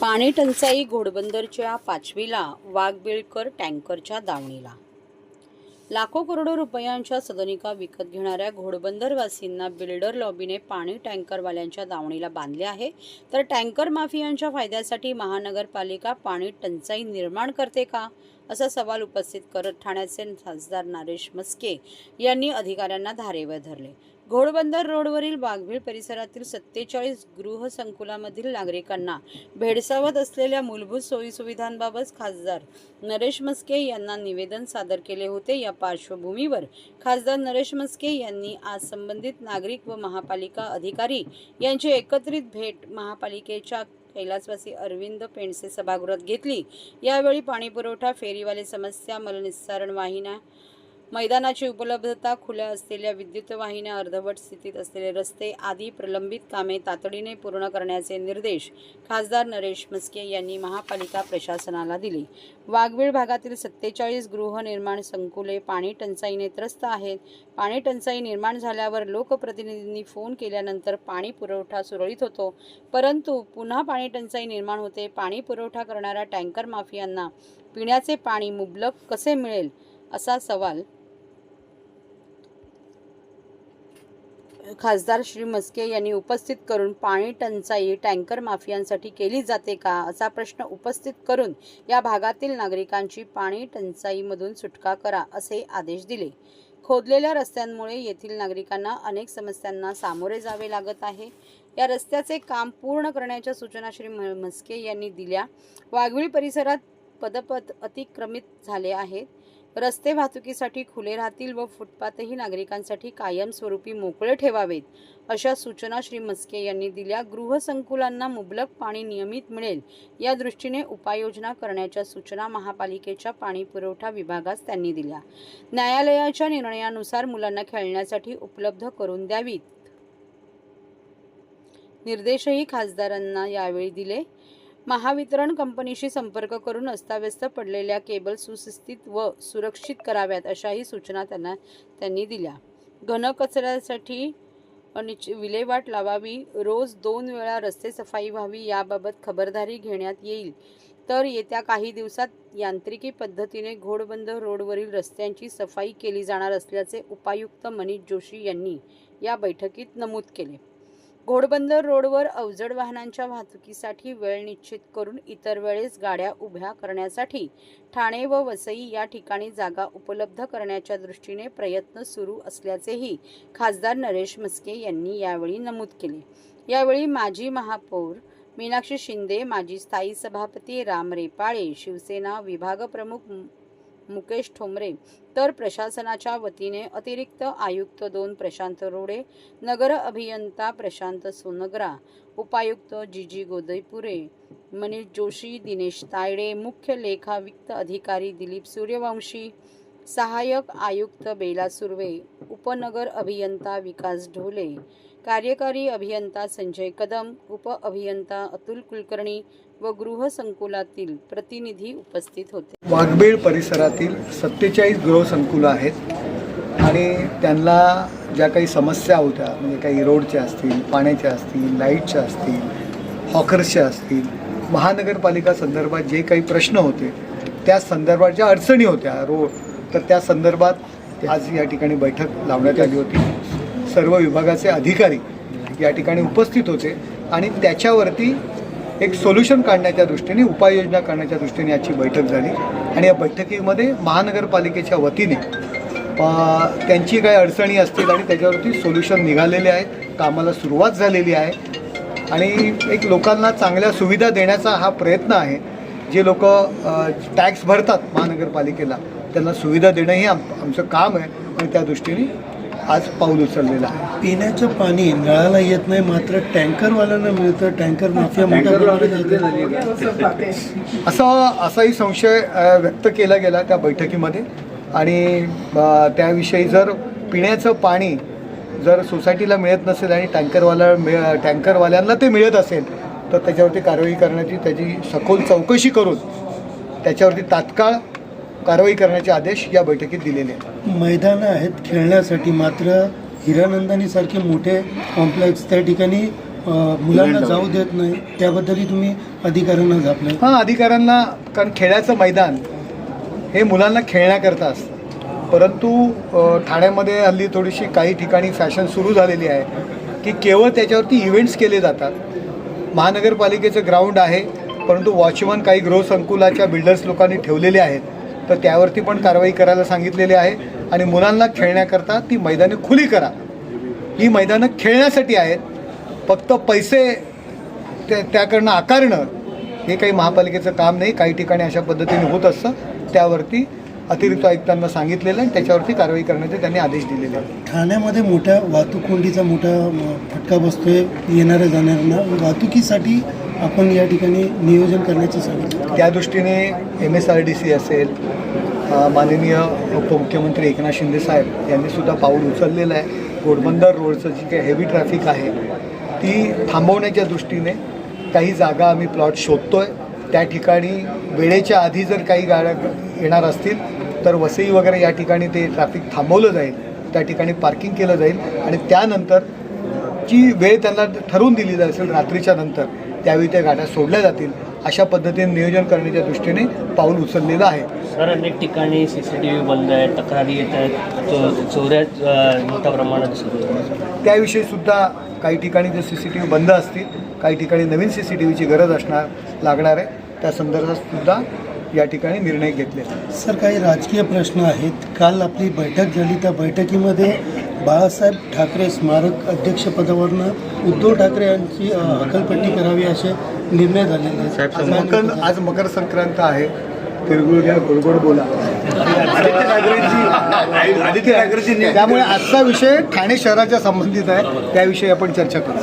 पाणी टंचाई घोडबंदरच्या पाचवीला वाघबिळकर टँकरच्या दावणीला. लाखो करोडो रुपयांच्या सदनिका विकत घेणाऱ्या घोडबंदरवासींना बिल्डर लॉबीने पाणी टँकरवाल्यांच्या दावणीला बांधले आहे. तर टँकर माफियांच्या फायद्यासाठी महानगरपालिका पाणी टंचाई निर्माण करते का? असा सवाल उपस्थित करत ठाण्याचे खासदार नरेश मस्के यांनी अधिकाऱ्यांना धारेवर धरले. घोडबंदर रोडवरील वाघबीळ परिसरातील सत्तेचाळीस गृहसंकुलामधील नागरिकांना भेडसावत असलेल्या मूलभूत सोयीसुविधांबाबत खासदार नरेश मस्के यांना निवेदन सादर केले होते. या पार्श्वभूमीवर खासदार नरेश मस्के यांनी आज संबंधित नागरिक व महापालिका अधिकारी यांची एकत्रित भेट महापालिकेच्या कैलासवासी अरविंद पेंडसे सभागृहात घेतली. यावेळी पाणीपुरवठा फेरीवाले समस्या मलनिस्सारण वाहिन्या मैदानाची उपलब्धता खुल्या असलेल्या विद्युत वाहिन्या अर्धवट स्थितीत असलेले रस्ते आदी प्रलंबित कामे तातडीने पूर्ण करण्याचे निर्देश खासदार नरेश मस्के यांनी महापालिका प्रशासनाला दिले. वाघवीळ भागातील सत्तेचाळीस गृहनिर्माण संकुले पाणी टंचाईने त्रस्त आहेत. पाणी टंचाई निर्माण झाल्यावर लोकप्रतिनिधींनी फोन केल्यानंतर पाणी पुरवठा सुरळीत होतो. परंतु पुन्हा पाणी टंचाई निर्माण होते. पाणी पुरवठा करणाऱ्या टँकर माफियांना पिण्याचे पाणी मुबलक कसे मिळेल असा सवाल खासदार श्री मस्के यांनी उपस्थित करून पाणी टंचाई टँकर माफियांसाठी केली जाते का असा प्रश्न उपस्थित करून या भागातील नागरिकांची पाणी टंचाईमधून सुटका करा असे आदेश दिले. खोदलेल्या रस्त्यांमुळे येथील नागरिकांना अनेक समस्यांना सामोरे जावे लागत आहे. या रस्त्याचे काम पूर्ण करण्याच्या सूचना श्री म- मस्के यांनी दिल्या. वाघविळ परिसरात पदपथ अतिक्रमित झाले आहेत. रस्ते वाहतुकीसाठी खुले राहतील व फुटपाथही नागरिकांसाठी कायमस्वरूपी मोकळे ठेवावेत अशा सूचना श्री मस्के यांनी दिल्या. गृहसंकुलांना मुबलक पाणी नियमित मिळेल या दृष्टीने उपाययोजना करण्याच्या सूचना महापालिकेच्या पाणी पुरवठा विभागास त्यांनी दिल्या. न्यायालयाच्या निर्णयानुसार मुलांना खेळण्यासाठी उपलब्ध करून द्यावीत. निर्देशही खासदारांना यावेळी दिले. महावितरण कंपनीशी संपर्क करून अस्ताव्यस्त पडलेल्या केबल सुस्थित व सुरक्षित कराव्यात अशाही सूचना त्यांना त्यांनी दिल्या. घनकचऱ्यासाठी अनिच विल्हेवाट लावावी रोज दोन वेळा रस्ते सफाई व्हावी याबाबत खबरदारी घेण्यात येईल. तर येत्या काही दिवसात यांत्रिकी पद्धतीने घोडबंद रोडवरील रस्त्यांची सफाई केली जाणार असल्याचे उपायुक्त मनीष जोशी यांनी या बैठकीत नमूद केले. घोडबंदर रोडवर अवजड वाहनांच्या वाहतुकीसाठी वेळ निश्चित करून इतर वेळेस गाड्या उभ्या करण्यासाठी ठाणे व वसई या ठिकाणी जागा उपलब्ध करण्याच्या दृष्टीने प्रयत्न सुरू असल्याचेही खासदार नरेश मस्के यांनी यावेळी नमूद केले. यावेळी माजी महापौर मीनाक्षी शिंदे माजी स्थायी सभापती राम रेपाळे शिवसेना विभागप्रमुख प्रमुख मुकेश ठोंबरे. तर प्रशासनाच्या वतीने अतिरिक्त आयुक्त दोन प्रशांत रोडे नगर अभियंता प्रशांत सोनगरा उपायुक्त जीजी गोदयपुरे मनीष जोशी दिनेश तायडे मुख्य लेखा वित्त अधिकारी दिलीप सूर्यवंशी सहाय्यक आयुक्त बेला सुर्वे उपनगर अभियंता विकास ढोले कार्यकारी अभियंता संजय कदम उप अभियंता अतुल कुलकर्णी व गृहसंकुलातील प्रतिनिधी उपस्थित होते. वाघबीळ परिसरातील सत्तेचाळीस गृहसंकुलं आहेत आणि त्यांना ज्या काही समस्या होत्या म्हणजे काही रोडच्या असतील पाण्याच्या असतील लाईटच्या असतील हॉकर्सच्या असतील महानगरपालिका संदर्भात जे काही प्रश्न होते त्या संदर्भात ज्या अडचणी होत्या रोड तर त्या संदर्भात आज या ठिकाणी बैठक लावण्यात आली होती. सर्व विभागाचे अधिकारी या ठिकाणी उपस्थित होते आणि त्याच्यावरती एक सोल्युशन काढण्याच्या दृष्टीने उपाययोजना करण्याच्या दृष्टीने याची बैठक झाली. आणि या बैठकीमध्ये महानगरपालिकेच्या वतीने त्यांची काही अडचणी असतील आणि त्याच्यावरती सोल्युशन निघालेले आहे कामाला सुरुवात झालेली आहे. आणि एक लोकांना चांगल्या सुविधा देण्याचा हा प्रयत्न आहे. जे लोक टॅक्स भरतात महानगरपालिकेला त्यांना सुविधा देणं हे आम आमचं काम आहे. आणि त्या दृष्टीने आज पाऊल उचललेलं आहे. पिण्याचं पाणी नळाला येत नाही मात्र टँकरवाल्यांना मिळतं. Tanker mafia. असं असाही संशय व्यक्त केला गेला त्या बैठकीमध्ये. आणि त्याविषयी जर पिण्याचं पाणी जर सोसायटीला मिळत नसेल आणि टँकरवाला मिळ टँकरवाल्यांना ते मिळत असेल तर त्याच्यावरती कारवाई करण्याची त्याची सखोल चौकशी करून त्याच्यावरती तात्काळ कारवाई करण्याचे आदेश या बैठकीत दिलेले आहेत. मैदानं आहेत खेळण्यासाठी मात्र हिरानंदानी सारखे मोठे कॉम्प्लेक्स त्या ठिकाणी मुलांना जाऊ देत नाही. त्याबद्दलही तुम्ही अधिकाऱ्यांना झापलं हां अधिकाऱ्यांना कारण खेळाचं मैदान हे मुलांना खेळण्याकरता असतं. परंतु ठाण्यामध्ये हल्ली थोडीशी काही ठिकाणी फॅशन सुरू झालेली आहे की केवळ त्याच्यावरती इव्हेंट्स केले जातात. महानगरपालिकेचं ग्राउंड आहे परंतु वॉचमन काही गृहसंकुलाच्या बिल्डर्स लोकांनी ठेवलेले आहेत. तर त्यावरती पण कारवाई करायला सांगितलेली आहे. आणि मुलांना खेळण्याकरता ती मैदाने खुली करा. ही मैदानं खेळण्यासाठी आहेत. फक्त पैसे त्या त्याकडनं आकारणं हे काही महापालिकेचं काम नाही. काही ठिकाणी अशा पद्धतीने होत असतं. त्यावरती अतिरिक्त आयुक्तांना सांगितलेलं आणि त्याच्यावरती कारवाई करण्याचे त्यांनी आदेश दिलेले आहेत. ठाण्यामध्ये मोठ्या वाहतूक कोंडीचा मोठा फटका बसतोय येणाऱ्या जाणाऱ्यांना. वाहतुकीसाठी आपण या ठिकाणी नियोजन करण्याचं सांगितलं. त्या दृष्टीने M S R D C असेल माननीय उपमुख्यमंत्री एकनाथ शिंदे साहेब यांनी सुद्धा पाऊल उचललेलं आहे. घोडबंदर रोडचं जी काही हेवी ट्रॅफिक आहे ती थांबवण्याच्या दृष्टीने काही जागा आम्ही प्लॉट शोधतोय. त्या ठिकाणी वेळेच्या आधी जर काही गाड्या येणार असतील तर वसई वगैरे या ठिकाणी ते ट्रॅफिक थांबवलं जाईल. त्या ठिकाणी पार्किंग केलं जाईल. आणि त्यानंतर जी वेळ त्यांना ठरवून दिली असेल रात्रीच्या नंतर त्यावेळी त्या गाड्या सोडल्या जातील अशा पद्धतीने नियोजन करण्याच्या दृष्टीने पाऊल उचललेलं आहे. सर अनेक ठिकाणी सी सी टी व्ही बंद आहेत तक्रारी येत आहेत. चो- चोऱ्या अ, मोठ्या प्रमाणात सुरू आहेत. त्याविषयी सुद्धा काही ठिकाणी जे सी सी टी व्ही बंद असतील काही ठिकाणी नवीन सी सी टी व्हीची गरज असणार लागणार आहे. त्या संदर्भात सुद्धा या ठिकाणी निर्णय घेतले. सर काही राजकीय प्रश्न आहेत. काल आपली बैठक झाली. त्या बैठकीमध्ये बाळासाहेब ठाकरे स्मारक अध्यक्षपदावरनं उद्धव ठाकरे यांची हकालपट्टी करावी असे निर्णय झालेले आहेत. मकर आज मकर संक्रांत आहे. तिळगुळ घ्या गोडगोड बोला. आदित्य ठाकरेंची त्यामुळे आजचा विषय ठाणे शहराच्या संबंधित आहे. त्याविषयी आपण चर्चा करू.